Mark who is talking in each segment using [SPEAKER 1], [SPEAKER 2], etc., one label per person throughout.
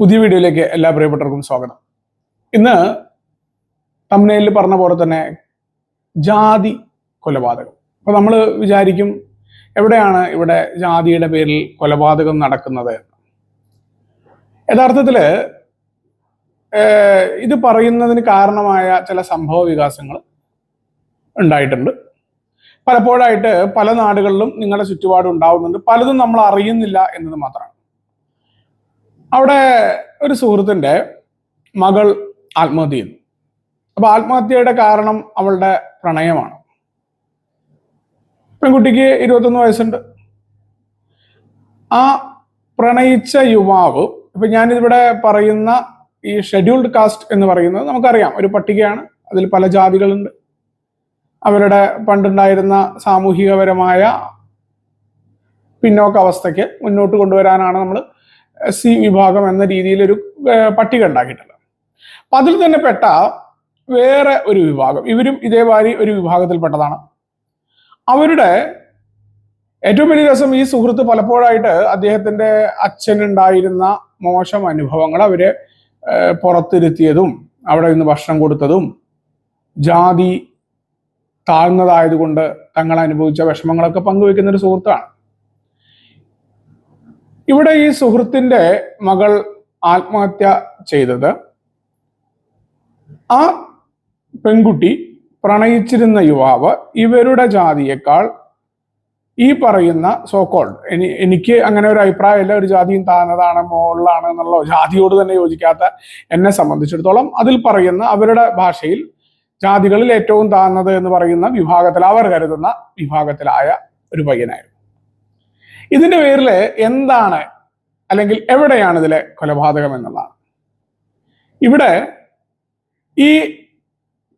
[SPEAKER 1] പുതിയ വീഡിയോയിലേക്ക് എല്ലാ പ്രിയപ്പെട്ടവർക്കും സ്വാഗതം. ഇന്ന് തമിഴ്നയിൽ പറഞ്ഞ പോലെ തന്നെ ജാതി കൊലപാതകം. അപ്പൊ നമ്മൾ വിചാരിക്കും എവിടെയാണ് ഇവിടെ ജാതിയുടെ പേരിൽ കൊലപാതകം നടക്കുന്നത് എന്ന്. യഥാർത്ഥത്തിൽ ഇത് പറയുന്നതിന് കാരണമായ ചില സംഭവ വികാസങ്ങൾ ഉണ്ടായിട്ടുണ്ട്. പലപ്പോഴായിട്ട് പല നാടുകളിലും നിങ്ങളുടെ ചുറ്റുപാടും ഉണ്ടാവുന്നുണ്ട്. പലതും നമ്മൾ അറിയുന്നില്ല എന്നത് മാത്രമാണ്. അവിടെ ഒരു സുഹൃത്തിന്റെ മകൾ ആത്മഹത്യ ചെയ്യുന്നു. അപ്പൊ ആത്മഹത്യയുടെ കാരണം അവളുടെ പ്രണയമാണ്. പെൺകുട്ടിക്ക് ഇരുപത്തൊന്ന് വയസ്സുണ്ട്. ആ പ്രണയിച്ച യുവാവ് ഇപ്പൊ ഞാനിവിടെ പറയുന്ന ഈ ഷെഡ്യൂൾഡ് കാസ്റ്റ് എന്ന് പറയുന്നത് നമുക്കറിയാം. ഒരു പട്ടികയാണ് അതിൽ പല ജാതികളുണ്ട്. അവരുടെ പണ്ടുണ്ടായിരുന്ന സാമൂഹികപരമായ പിന്നോക്ക അവസ്ഥയ്ക്ക് മുന്നോട്ട് കൊണ്ടുവരാനാണ് നമ്മൾ എസ് സി വിഭാഗം എന്ന രീതിയിൽ ഒരു പട്ടിക ഉണ്ടാക്കിയിട്ടുണ്ട്. അപ്പൊ അതിൽ തന്നെ പെട്ട വേറെ ഒരു വിഭാഗം ഇവരും ഇതേമാതിരി ഒരു വിഭാഗത്തിൽപ്പെട്ടതാണ്. അവരുടെ ഏറ്റവും വലിയ രസം ഈ സുഹൃത്ത് പലപ്പോഴായിട്ട് അദ്ദേഹത്തിന്റെ അച്ഛനുണ്ടായിരുന്ന മോശം അനുഭവങ്ങൾ അവരെ പുറത്തിരുത്തിയതും അവിടെ നിന്ന് ഭക്ഷണം കൊടുത്തതും ജാതി താഴ്ന്നതായതുകൊണ്ട് തങ്ങൾ അനുഭവിച്ച വിഷമങ്ങളൊക്കെ പങ്കുവെക്കുന്ന ഒരു സുഹൃത്താണ്. ഇവിടെ ഈ സുഹൃത്തിന്റെ മകൾ ആത്മഹത്യ ചെയ്തത്. ആ പെൺകുട്ടി പ്രണയിച്ചിരുന്ന യുവാവ് ഇവരുടെ ജാതിയേക്കാൾ ഈ പറയുന്ന സോക്കോൾഡ് എനി എനിക്ക് അങ്ങനെ ഒരു അഭിപ്രായമില്ല ഒരു ജാതിയും താഴ്ന്നതാണ് മുകളിലാണ് എന്നുള്ള ജാതിയോട് തന്നെ യോജിക്കാത്ത എന്നെ സംബന്ധിച്ചിടത്തോളം അതിൽ പറയുന്ന അവരുടെ ഭാഷയിൽ ജാതികളിൽ ഏറ്റവും താഴ്ന്നത് എന്ന് പറയുന്ന വിഭാഗത്തിൽ അവർ കരുതുന്ന വിഭാഗത്തിലായ ഒരു പയ്യനായിരുന്നു. ഇതിന്റെ പേരിൽ എന്താണ് അല്ലെങ്കിൽ എവിടെയാണ് ഇതിലെ കൊലപാതകം എന്നുള്ളതാണ്. ഇവിടെ ഈ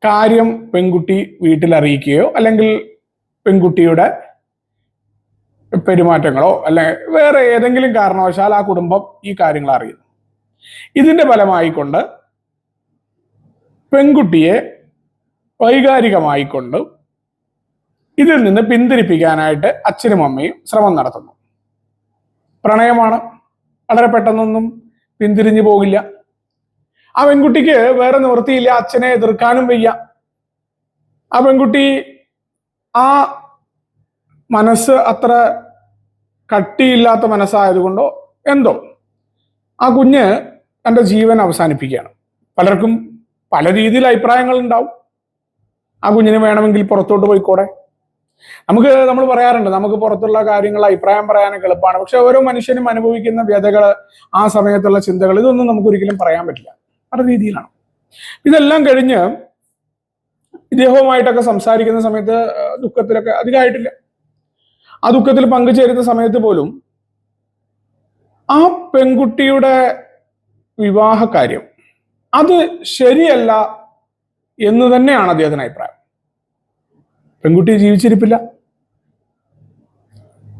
[SPEAKER 1] കാര്യം പെൺകുട്ടി വീട്ടിൽ അറിയിക്കുകയോ അല്ലെങ്കിൽ പെൺകുട്ടിയുടെ പെരുമാറ്റങ്ങളോ അല്ലെ വേറെ ഏതെങ്കിലും കാരണവശാൽ ആ കുടുംബം ഈ കാര്യങ്ങൾ അറിയുന്നു. ഇതിന്റെ ഫലമായിക്കൊണ്ട് പെൺകുട്ടിയെ വൈകാരികമായിക്കൊണ്ട് ഇതിൽ നിന്ന് പിന്തിരിപ്പിക്കാനായിട്ട് അച്ഛനും അമ്മയും ശ്രമം നടത്തുന്നു. പ്രണയമാണ്. വളരെ പെട്ടെന്നൊന്നും പിന്തിരിഞ്ഞു പോകില്ല. ആ പെൺകുട്ടിക്ക് വേറെ നിവൃത്തിയില്ല അച്ഛനെ എതിർക്കാനും വയ്യ. ആ പെൺകുട്ടി ആ മനസ്സ് അത്ര കട്ടിയില്ലാത്ത മനസ്സായതുകൊണ്ടോ എന്തോ ആ കുഞ്ഞ് തന്റെ ജീവൻ അവസാനിപ്പിക്കുകയാണ്. പലർക്കും പല രീതിയിൽ അഭിപ്രായങ്ങൾ ഉണ്ടാവും. ആ കുഞ്ഞിന് വേണമെങ്കിൽ പുറത്തോട്ട് പോയിക്കോടെ? നമുക്ക് നമ്മൾ പറയാറുണ്ട് നമുക്ക് പുറത്തുള്ള കാര്യങ്ങൾ അഭിപ്രായം പറയാനൊക്കെ എളുപ്പമാണ്. പക്ഷെ ഓരോ മനുഷ്യനും അനുഭവിക്കുന്ന വ്യതകൾ ആ സമയത്തുള്ള ചിന്തകൾ ഇതൊന്നും നമുക്ക് ഒരിക്കലും പറയാൻ പറ്റില്ല. പല രീതിയിലാണ്. ഇതെല്ലാം കഴിഞ്ഞ് ഇദ്ദേഹവുമായിട്ടൊക്കെ സംസാരിക്കുന്ന സമയത്ത് ദുഃഖത്തിലൊക്കെ അധികമായിട്ടില്ല ആ ദുഃഖത്തിൽ പങ്കുചേരുന്ന സമയത്ത് പോലും ആ പെൺകുട്ടിയുടെ വിവാഹ കാര്യം അത് ശരിയല്ല എന്ന് തന്നെയാണ് അദ്ദേഹത്തിന് അഭിപ്രായം. പെൺകുട്ടി ജീവിച്ചിരിപ്പില്ല.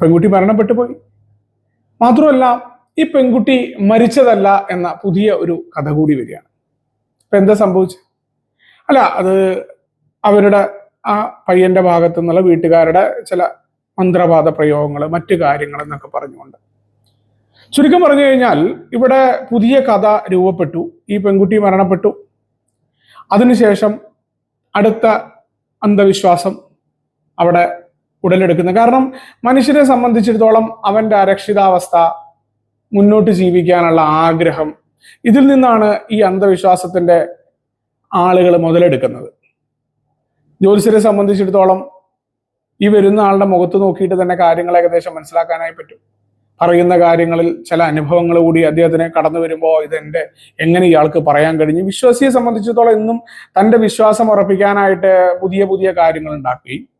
[SPEAKER 1] പെൺകുട്ടി മരണപ്പെട്ടു പോയി. മാത്രമല്ല ഈ പെൺകുട്ടി മരിച്ചതല്ല എന്ന പുതിയ ഒരു കഥ കൂടി വരികയാണ്. ഇപ്പൊ എന്താ സംഭവിച്ചു? അല്ല അത് അവരുടെ ആ പയ്യന്റെ ഭാഗത്തു നിന്നുള്ള വീട്ടുകാരുടെ ചില മന്ത്രവാദ പ്രയോഗങ്ങൾ മറ്റു കാര്യങ്ങൾ എന്നൊക്കെ പറഞ്ഞുകൊണ്ട്. ചുരുക്കം പറഞ്ഞു കഴിഞ്ഞാൽ ഇവിടെ പുതിയ കഥ രൂപപ്പെട്ടു ഈ പെൺകുട്ടി മരണപ്പെട്ടു. അതിനുശേഷം അടുത്ത അന്ധവിശ്വാസം അവിടെ ഉടലെടുക്കുന്നത് കാരണം മനുഷ്യനെ സംബന്ധിച്ചിടത്തോളം അവന്റെ അരക്ഷിതാവസ്ഥ മുന്നോട്ട് ജീവിക്കാനുള്ള ആഗ്രഹം ഇതിൽ നിന്നാണ് ഈ അന്ധവിശ്വാസത്തിന്റെ ആളുകൾ മുതലെടുക്കുന്നത്. ജ്യോതിഷരെ സംബന്ധിച്ചിടത്തോളം ഈ വരുന്ന ആളുടെ മുഖത്ത് നോക്കിയിട്ട് തന്നെ കാര്യങ്ങൾ ഏകദേശം മനസ്സിലാക്കാനായി പറ്റും. പറയുന്ന കാര്യങ്ങളിൽ ചില അനുഭവങ്ങൾ കൂടി അദ്ദേഹത്തിന് കടന്നു വരുമ്പോൾ ഇതെന്റെ എങ്ങനെ ഇയാൾക്ക് പറയാൻ കഴിഞ്ഞു. വിശ്വാസിയെ സംബന്ധിച്ചിടത്തോളം ഇന്നും തന്റെ വിശ്വാസം ഉറപ്പിക്കാനായിട്ട് പുതിയ പുതിയ കാര്യങ്ങൾ ഉണ്ടാക്കുകയും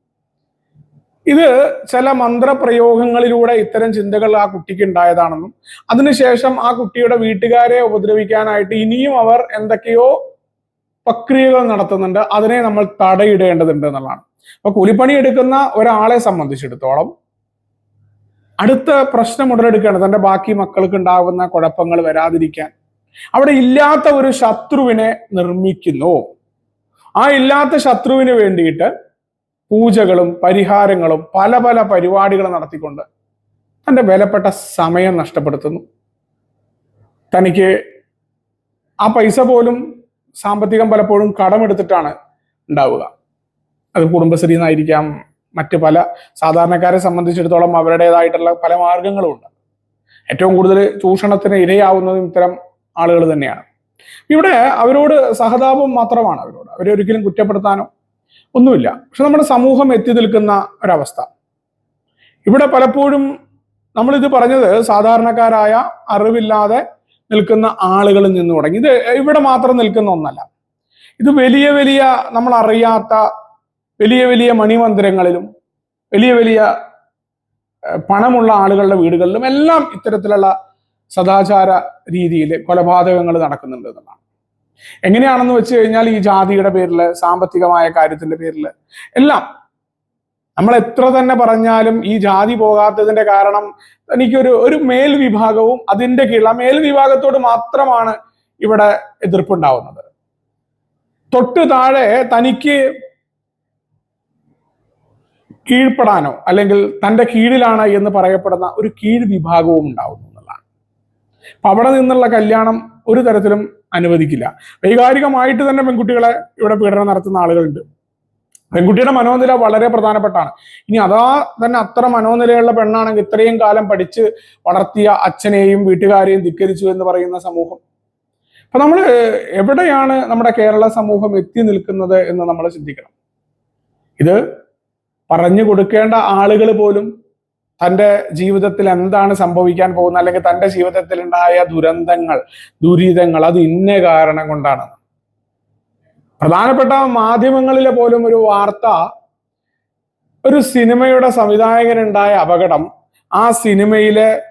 [SPEAKER 1] ഇത് ചില മന്ത്രപ്രയോഗങ്ങളിലൂടെ ഇത്തരം ചിന്തകൾ ആ കുട്ടിക്ക് ഉണ്ടായതാണെന്നും അതിനുശേഷം ആ കുട്ടിയുടെ വീട്ടുകാരെ ഉപദ്രവിക്കാനായിട്ട് ഇനിയും അവർ എന്തൊക്കെയോ പ്രക്രിയകൾ നടത്തുന്നുണ്ട് അതിനെ നമ്മൾ തടയിടേണ്ടതുണ്ട് എന്നുള്ളതാണ്. അപ്പൊ കൂലിപ്പണി എടുക്കുന്ന ഒരാളെ സംബന്ധിച്ചിടത്തോളം അടുത്ത പ്രശ്നം ഉടലെടുക്കുകയാണ്. തന്റെ ബാക്കി മക്കൾക്ക് ഉണ്ടാകുന്ന കുഴപ്പങ്ങൾ വരാതിരിക്കാൻ. അവിടെ ഇല്ലാത്ത ഒരു ശത്രുവിനെ നിർമ്മിക്കുന്നു. ആ ഇല്ലാത്ത ശത്രുവിന് വേണ്ടിയിട്ട് പൂജകളും പരിഹാരങ്ങളും പല പല പരിപാടികളും നടത്തിക്കൊണ്ട് തന്റെ വിലപ്പെട്ട സമയം നഷ്ടപ്പെടുത്തുന്നു. തനിക്ക് ആ പൈസ പോലും സാമ്പത്തികം പലപ്പോഴും കടമെടുത്തിട്ടാണ് ഉണ്ടാവുക. അത് കുടുംബശ്രീ എന്നായിരിക്കാം മറ്റ് പല സാധാരണക്കാരെ സംബന്ധിച്ചിടത്തോളം അവരുടേതായിട്ടുള്ള പല മാർഗങ്ങളും ഉണ്ട്. ഏറ്റവും കൂടുതൽ ചൂഷണത്തിന് ഇരയാവുന്നതും ഇത്തരം ആളുകൾ തന്നെയാണ്. ഇവിടെ അവരോട് സഹതാപം മാത്രമാണ് അവരോട്. അവരെ ഒരിക്കലും കുറ്റപ്പെടുത്താനോ ഒന്നുമില്ല. പക്ഷെ നമ്മുടെ സമൂഹം എത്തി നിൽക്കുന്ന ഒരവസ്ഥ. ഇവിടെ പലപ്പോഴും നമ്മളിത് പറഞ്ഞത് സാധാരണക്കാരായ അറിവില്ലാതെ നിൽക്കുന്ന ആളുകളിൽ നിന്ന് തുടങ്ങി. ഇത് ഇവിടെ മാത്രം നിൽക്കുന്ന ഒന്നല്ല. ഇത് വലിയ വലിയ നമ്മൾ അറിയാത്ത വലിയ വലിയ മണിമന്ദിരങ്ങളിലും വലിയ വലിയ പണമുള്ള ആളുകളുടെ വീടുകളിലും എല്ലാം ഇത്തരത്തിലുള്ള സദാചാര രീതിയിൽ കൊലപാതകങ്ങൾ നടക്കുന്നുണ്ട് എന്നുള്ളതാണ്. എങ്ങനെയാണെന്ന് വെച്ച് കഴിഞ്ഞാൽ ഈ ജാതിയുടെ പേരിൽ സാമ്പത്തികമായ കാര്യത്തിന്റെ പേരിൽ എല്ലാം. നമ്മൾ എത്ര തന്നെ പറഞ്ഞാലും ഈ ജാതി പോകാത്തതിന്റെ കാരണം എനിക്കൊരു ഒരു മേൽവിഭാഗവും അതിന്റെ കീഴിൽ ആ മേൽവിഭാഗത്തോട് മാത്രമാണ് ഇവിടെ എതിർപ്പുണ്ടാവുന്നത്. തൊട്ട് താഴെ തനിക്ക് കീഴ്പ്പെടാനോ അല്ലെങ്കിൽ തന്റെ കീഴിലാണ് എന്ന് പറയപ്പെടുന്ന ഒരു കീഴ് വിഭാഗവും ഉണ്ടാവുന്നു. അപ്പൊ അവിടെ നിന്നുള്ള കല്യാണം ഒരു തരത്തിലും അനുവദിക്കില്ല. വൈകാരികമായിട്ട് തന്നെ പെൺകുട്ടികളെ ഇവിടെ പീഡനം നടത്തുന്ന ആളുകളുണ്ട്. പെൺകുട്ടിയുടെ മനോനില വളരെ പ്രധാനപ്പെട്ടാണ്. ഇനി അതാ തന്നെ അത്ര മനോനിലയുള്ള പെണ്ണാണെങ്കിൽ ഇത്രയും കാലം പഠിച്ച് വളർത്തിയ അച്ഛനെയും വീട്ടുകാരെയും ധിക്കരിച്ചു എന്ന് പറയുന്ന സമൂഹം. അപ്പൊ നമ്മൾ എവിടെയാണ് നമ്മുടെ കേരള സമൂഹം എത്തി നിൽക്കുന്നത് എന്ന് നമ്മൾ ചിന്തിക്കണം. ഇത് പറഞ്ഞു കൊടുക്കേണ്ട ആളുകൾ പോലും തന്റെ ജീവിതത്തിൽ എന്താണ് സംഭവിക്കാൻ പോകുന്നത്? അല്ലെങ്കിൽ തന്റെ ജീവിതത്തിൽ ഉണ്ടായ ദുരന്തങ്ങൾ ദുരിതങ്ങൾ അത് ഇന്ന കാരണം കൊണ്ടാണ്. പ്രധാനപ്പെട്ട മാധ്യമങ്ങളിലെ പോലും ഒരു വാർത്ത ഒരു സിനിമയുടെ സംവിധായകനുണ്ടായ അപകടം ആ സിനിമയിലെ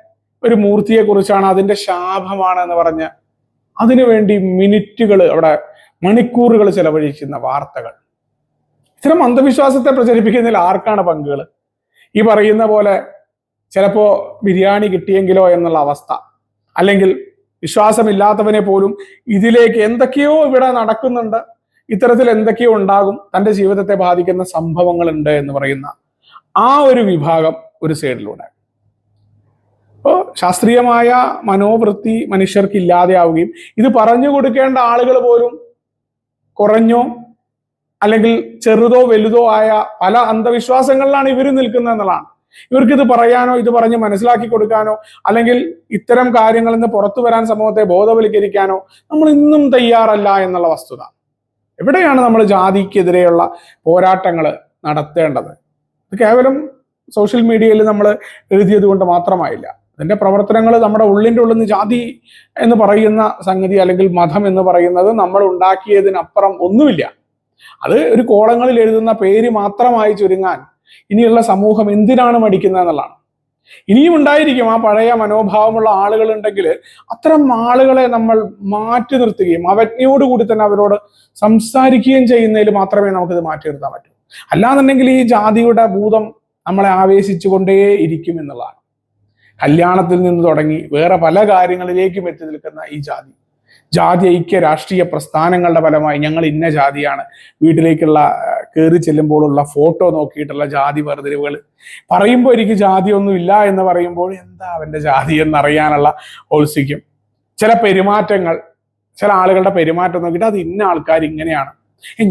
[SPEAKER 1] ഒരു മൂർത്തിയെ കുറിച്ചാണ് അതിന്റെ ശാപമാണ് എന്ന് പറഞ്ഞ് അതിനുവേണ്ടി മിനിറ്റുകൾ അവിടെ മണിക്കൂറുകൾ ചെലവഴിക്കുന്ന വാർത്തകൾ. ഇത്തരം അന്ധവിശ്വാസത്തെ പ്രചരിപ്പിക്കുന്നതിൽ ആർക്കാണ് പങ്കുകൾ ഈ പറയുന്ന പോലെ ചിലപ്പോ ബിരിയാണി കിട്ടിയെങ്കിലോ എന്നുള്ള അവസ്ഥ. അല്ലെങ്കിൽ വിശ്വാസമില്ലാത്തവനെ പോലും ഇതിലേക്ക് എന്തൊക്കെയോ ഇവിടെ നടക്കുന്നുണ്ട്. ഇത്തരത്തിൽ എന്തൊക്കെയോ ഉണ്ടാകും. തന്റെ ജീവിതത്തെ ബാധിക്കുന്ന സംഭവങ്ങളുണ്ട് എന്ന് പറയുന്ന ആ ഒരു വിഭാഗം ഒരു സൈഡിലൂടെ. അപ്പോൾ ശാസ്ത്രീയമായ മനോവൃത്തി മനുഷ്യർക്ക് ഇല്ലാതെയാവുകയും ഇത് പറഞ്ഞു കൊടുക്കേണ്ട ആളുകൾ പോലും കുറഞ്ഞോ അല്ലെങ്കിൽ ചെറുതോ വലുതോ ആയ പല അന്ധവിശ്വാസങ്ങളിലാണ് ഇവർ നിൽക്കുന്നത് എന്നുള്ളതാണ്. ഇവർക്ക് ഇത് പറയാനോ ഇത് പറഞ്ഞ് മനസ്സിലാക്കി കൊടുക്കാനോ അല്ലെങ്കിൽ ഇത്തരം കാര്യങ്ങളിൽ നിന്ന് പുറത്തു വരാൻ സമൂഹത്തെ ബോധവൽക്കരിക്കാനോ നമ്മൾ ഇന്നും തയ്യാറല്ല എന്നുള്ള വസ്തുത. എവിടെയാണ് നമ്മൾ ജാതിക്കെതിരെയുള്ള പോരാട്ടങ്ങൾ നടത്തേണ്ടത്? ഇത് കേവലം സോഷ്യൽ മീഡിയയിൽ നമ്മൾ എഴുതിയത് കൊണ്ട് മാത്രമായില്ല. അതിന്റെ പ്രവർത്തനങ്ങൾ നമ്മുടെ ഉള്ളിന്റെ ഉള്ളിൽ നിന്ന് ജാതി എന്ന് പറയുന്ന സംഗതി അല്ലെങ്കിൽ മതം എന്ന് പറയുന്നത് നമ്മൾ ഉണ്ടാക്കിയതിനപ്പുറം ഒന്നുമില്ല. അത് ഒരു കോളങ്ങളിൽ എഴുതുന്ന പേര് മാത്രമായി ചുരുങ്ങാൻ ഇനിയുള്ള സമൂഹം എന്തിനാണ് മടിക്കുന്നത് എന്നുള്ളതാണ് ഇനിയും ഉണ്ടായിരിക്കും ആ പഴയ മനോഭാവമുള്ള ആളുകൾ ഉണ്ടെങ്കിൽ അത്തരം ആളുകളെ നമ്മൾ മാറ്റി നിർത്തുകയും അവജ്ഞയോടുകൂടി തന്നെ അവരോട് സംസാരിക്കുകയും ചെയ്യുന്നതിൽ മാത്രമേ നമുക്കിത് മാറ്റി നിർത്താൻ പറ്റൂ. അല്ലാന്നുണ്ടെങ്കിൽ ഈ ജാതിയുടെ ഭൂതം നമ്മളെ ആവേശിച്ചുകൊണ്ടേ ഇരിക്കും എന്നുള്ളതാണ്. കല്യാണത്തിൽ നിന്ന് തുടങ്ങി വേറെ പല കാര്യങ്ങളിലേക്കും എത്തി നിൽക്കുന്ന ഈ ജാതി. ജാതി ഐക്യ രാഷ്ട്രീയ പ്രസ്ഥാനങ്ങളുടെ ഫലമായി ഞങ്ങൾ ഇന്ന ജാതിയാണ്. വീട്ടിലേക്കുള്ള കയറി ചെല്ലുമ്പോഴുള്ള ഫോട്ടോ നോക്കിയിട്ടുള്ള ജാതി വേർതിരിവുകൾ. പറയുമ്പോൾ എനിക്ക് ജാതി ഒന്നും ഇല്ല എന്ന് പറയുമ്പോൾ എന്താ അവന്റെ ജാതി എന്നറിയാനുള്ള ഔത്സുക്യം ചില പെരുമാറ്റങ്ങൾ ചില ആളുകളുടെ പെരുമാറ്റം നോക്കിയിട്ട് അത് ഇന്ന ആൾക്കാർ ഇങ്ങനെയാണ്.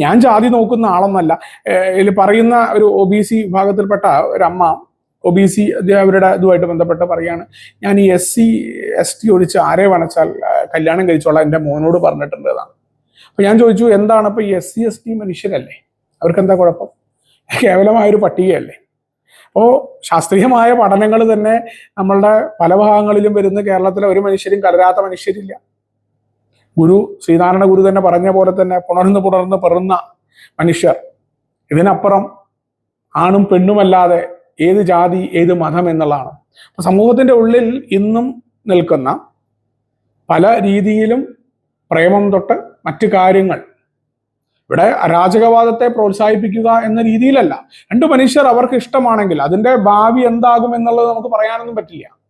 [SPEAKER 1] ഞാൻ ജാതി നോക്കുന്ന ആളൊന്നല്ല. ഇതിൽ പറയുന്ന ഒരു ഒ ബി സി വിഭാഗത്തിൽപ്പെട്ട അമ്മ ഒ ബി സി അവരുടെ ഇതുമായിട്ട് ബന്ധപ്പെട്ട് പറയാണ് ഞാൻ ഈ എസ് സി എസ് ടി ഒഴിച്ച് ആരെ വണച്ചാൽ കല്യാണം കഴിച്ചോളാം എന്റെ മോനോട് പറഞ്ഞിട്ടുണ്ട് എന്നാണ് അപ്പൊ ഞാൻ ചോദിച്ചു എന്താണ് അപ്പൊ ഈ എസ് സി എസ് ടി മനുഷ്യരല്ലേ? അവർക്ക് എന്താ കുഴപ്പം? കേവലമായൊരു പട്ടികയല്ലേ? അപ്പോൾ ശാസ്ത്രീയമായ പഠനങ്ങൾ തന്നെ നമ്മളുടെ പല ഭാഗങ്ങളിലും വരുന്ന കേരളത്തിലെ ഒരു മനുഷ്യരും കലരാത്ത മനുഷ്യരില്ല. ഗുരു ശ്രീനാരായണ ഗുരു തന്നെ പറഞ്ഞ പോലെ തന്നെ പുണർന്ന് പുണർന്ന് പെറുന്ന മനുഷ്യർ. ഇതിനപ്പുറം ആണും പെണ്ണുമല്ലാതെ ഏത് ജാതി ഏത് മതം എന്നുള്ളതാണ്. സമൂഹത്തിന്റെ ഉള്ളിൽ ഇന്നും നിൽക്കുന്ന പല രീതിയിലും പ്രേമം തൊട്ട് മറ്റു കാര്യങ്ങൾ. ഇവിടെ അരാജകവാദത്തെ പ്രോത്സാഹിപ്പിക്കുക എന്ന രീതിയിലല്ല. രണ്ടു മനുഷ്യർ അവർക്ക് ഇഷ്ടമാണെങ്കിൽ അതിന്റെ ഭാവി എന്താകും എന്നുള്ളത് നമുക്ക് പറയാനൊന്നും പറ്റില്ല.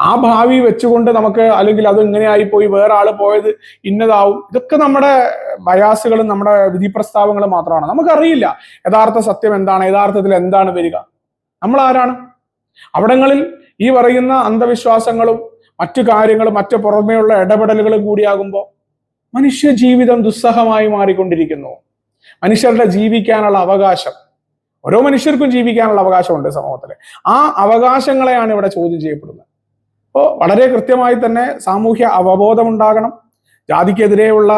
[SPEAKER 1] ആ ഭാവി വെച്ചുകൊണ്ട് നമുക്ക് അല്ലെങ്കിൽ അത് ഇങ്ങനെയായി പോയി വേറെ ആൾ പോയത് ഇന്നതാവും. ഇതൊക്കെ നമ്മുടെ ബയാസുകളും നമ്മുടെ വിധി പ്രസ്താവങ്ങളും മാത്രമാണ്. നമുക്കറിയില്ല യഥാർത്ഥ സത്യം എന്താണ് യഥാർത്ഥത്തിൽ എന്താണ് വരിക. നമ്മൾ ആരാണ് അവിടങ്ങളിൽ ഈ പറയുന്ന അന്ധവിശ്വാസങ്ങളും മറ്റു കാര്യങ്ങളും മറ്റു പുറമേയുള്ള ഇടപെടലുകളും കൂടിയാകുമ്പോൾ മനുഷ്യ ജീവിതം ദുസ്സഹമായി മാറിക്കൊണ്ടിരിക്കുന്നു. മനുഷ്യരുടെ ജീവിക്കാനുള്ള അവകാശം ഓരോ മനുഷ്യർക്കും ജീവിക്കാനുള്ള അവകാശമുണ്ട് സമൂഹത്തിൽ ആ അവകാശങ്ങളെയാണ് ഇവിടെ ചോദ്യം ചെയ്യപ്പെടുന്നത്. അപ്പോൾ വളരെ കൃത്യമായി തന്നെ സാമൂഹ്യ അവബോധം ഉണ്ടാകണം ജാതിക്കെതിരെയുള്ള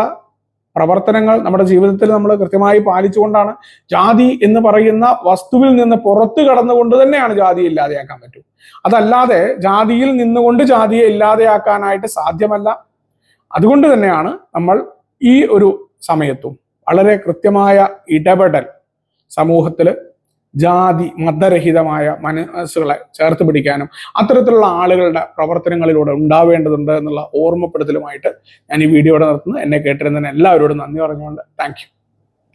[SPEAKER 1] പ്രവർത്തനങ്ങൾ നമ്മുടെ ജീവിതത്തിൽ നമ്മൾ കൃത്യമായി പാലിച്ചുകൊണ്ടാണ്. ജാതി എന്ന് പറയുന്ന വസ്തുവിൽ നിന്ന് പുറത്തു കടന്നുകൊണ്ട് തന്നെയാണ് ജാതി ഇല്ലാതെയാക്കാൻ പറ്റൂ. അതല്ലാതെ ജാതിയിൽ നിന്നുകൊണ്ട് ജാതിയെ ഇല്ലാതെയാക്കാനായിട്ട് സാധ്യമല്ല. അതുകൊണ്ട് തന്നെയാണ് നമ്മൾ ഈ ഒരു സമയത്തും വളരെ കൃത്യമായ ഇടപെടൽ സമൂഹത്തിൽ ജാതി മതരഹിതമായ മനസ്സുകളെ ചേർത്ത് പിടിക്കാനും അത്തരത്തിലുള്ള ആളുകളുടെ പ്രവർത്തനങ്ങളിലൂടെ ഉണ്ടാവേണ്ടതുണ്ട് എന്നുള്ള ഓർമ്മപ്പെടുത്തലുമായിട്ട് ഞാൻ ഈ വീഡിയോയുടെ നിർത്തുന്നു എന്നെ കേട്ടിരുന്നതിന് എല്ലാവരോടും നന്ദി പറഞ്ഞുകൊണ്ട് താങ്ക്